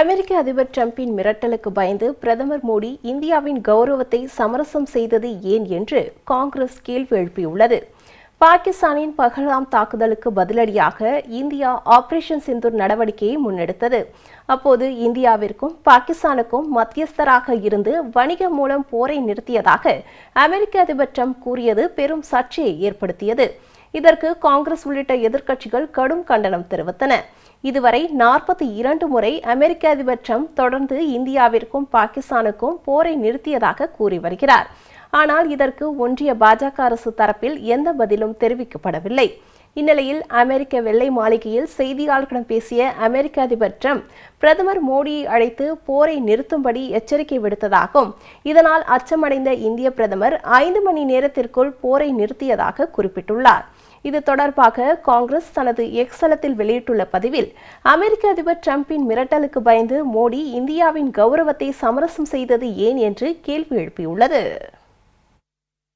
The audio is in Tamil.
அமெரிக்க அதிபர் டிரம்பின் மிரட்டலுக்கு பயந்து பிரதமர் மோடி இந்தியாவின் கௌரவத்தை சமரசம் செய்தது ஏன் என்று காங்கிரஸ் கேள்வி எழுப்பியுள்ளது. பாகிஸ்தானின் பஹல்காம் தாக்குதலுக்கு பதிலடியாக இந்தியா ஆபரேஷன் சிந்தூர் நடவடிக்கையை முன்னெடுத்தது. அப்போது இந்தியாவிற்கும் பாகிஸ்தானுக்கும் மத்தியஸ்தராக இருந்து வணிகம் மூலம் போரை நிறுத்தியதாக அமெரிக்க அதிபர் ட்ரம்ப் கூறியது பெரும் சர்ச்சையை ஏற்படுத்தியது. இதற்கு காங்கிரஸ் உள்ளிட்ட எதிர்க்கட்சிகள் கடும் கண்டனம் தெரிவித்தன. இதுவரை நாற்பத்தி இரண்டு முறை அமெரிக்க அதிபர் ட்ரம்ப் தொடர்ந்து இந்தியாவிற்கும் பாகிஸ்தானுக்கும் போரை நிறுத்தியதாக கூறி வருகிறார். ஆனால் இதற்கு ஒன்றிய பாஜக அரசு தரப்பில் எந்த பதிலும் தெரிவிக்கப்படவில்லை. இந்நிலையில் அமெரிக்க வெள்ளை மாளிகையில் செய்தியாளர்களிடம் பேசிய அமெரிக்க அதிபர் ட்ரம்ப் பிரதமர் மோடியை அழைத்து போரை நிறுத்தும்படி எச்சரிக்கை விடுத்ததாகவும் இதனால் அச்சமடைந்த இந்திய பிரதமர் ஐந்து மணி நேரத்திற்குள் போரை நிறுத்தியதாக குறிப்பிட்டுள்ளார். இது தொடர்பாக காங்கிரஸ் தனது எக்ஸலத்தில் வெளியிட்டுள்ள பதிவில் அமெரிக்க அதிபர் டிரம்பின் மிரட்டலுக்கு பயந்து மோடி இந்தியாவின் கௌரவத்தை சமரசம் செய்தது ஏன் என்று கேள்வி எழுப்பியுள்ளது.